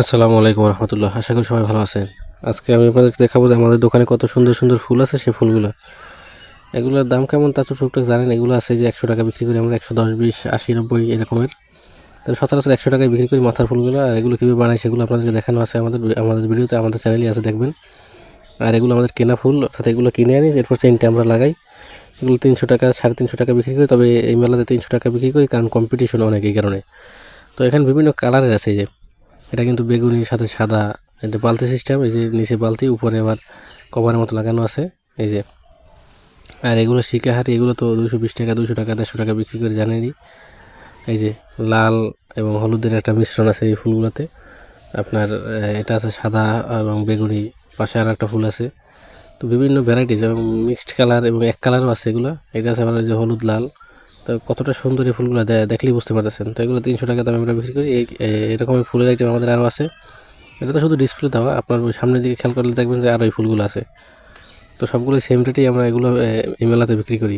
আসসালামু আলাইকুম রহমতুল্লাহ। আশা করি সবাই ভালো আছেন। আজকে আমি আপনাদেরকে দেখাবো যে আমাদের দোকানে কত সুন্দর সুন্দর ফুল আছে, সেই ফুলগুলো। এগুলোর দাম কেমন তা তো টুকটাক জানেন। এগুলো আছে যে একশো টাকা বিক্রি করি আমরা একশো দশ, বিশ, আশি, নব্বই এরকমের। তবে সচরাচর একশো টাকায় বিক্রি করি মাথার ফুলগুলো, আর এগুলো কীভাবে বানাই সেগুলো আপনাদেরকে দেখানো আছে আমাদের আমাদের ভিডিওতে, আমাদের চ্যানেলই আছে, দেখবেন। আর এগুলো আমাদের কেনা ফুল, অর্থাৎ এগুলো কিনে আনি, এরপর চেনটা আমরা লাগাই। এগুলো তিনশো টাকা, সাড়ে তিনশো টাকা বিক্রি করি, তবে এই মেলাতে তিনশো টাকা বিক্রি করি, কারণ কম্পিটিশন অনেক এই কারণে। তো এখানে বিভিন্ন কালারের আছে যে। এটা কিন্তু বেগুনির সাথে সাদা এটা বালতি সিস্টেম এই যে নিচে বালতি, উপরে আবার কভারের মতো লাগানো আছে, এই যে। আর এগুলো শিকাহারি এগুলো তো দুশো বিশ টাকা দুশো টাকা, দেড়শো টাকা বিক্রি করে জানেনই। এই যে লাল এবং হলুদের একটা মিশ্রণ আছে এই ফুলগুলোতে। আপনার এটা আছে সাদা এবং বেগুনি, পাশে আর একটা ফুল আছে। তো বিভিন্ন ভ্যারাইটিস এবং মিক্সড কালার এবং এক কালারও আছে এগুলো। এটা আছে ওই যে হলুদ লাল। তো কতটা সুন্দর এই ফুলগুলো দেখলেই বুঝতে পারতেছেন। তো এগুলো তিনশো টাকা দামে আমরা বিক্রি করি। এরকম ফুলের আইটেম আমাদের আরও আছে। এটা তো শুধু ডিসপ্লে দেওয়া। আপনার সামনের দিকে খেয়াল করলে দেখবেন যে আরও এই ফুলগুলো আছে। তো সবগুলো সেম রেটেই আমরা এগুলো এই মেলাতে বিক্রি করি।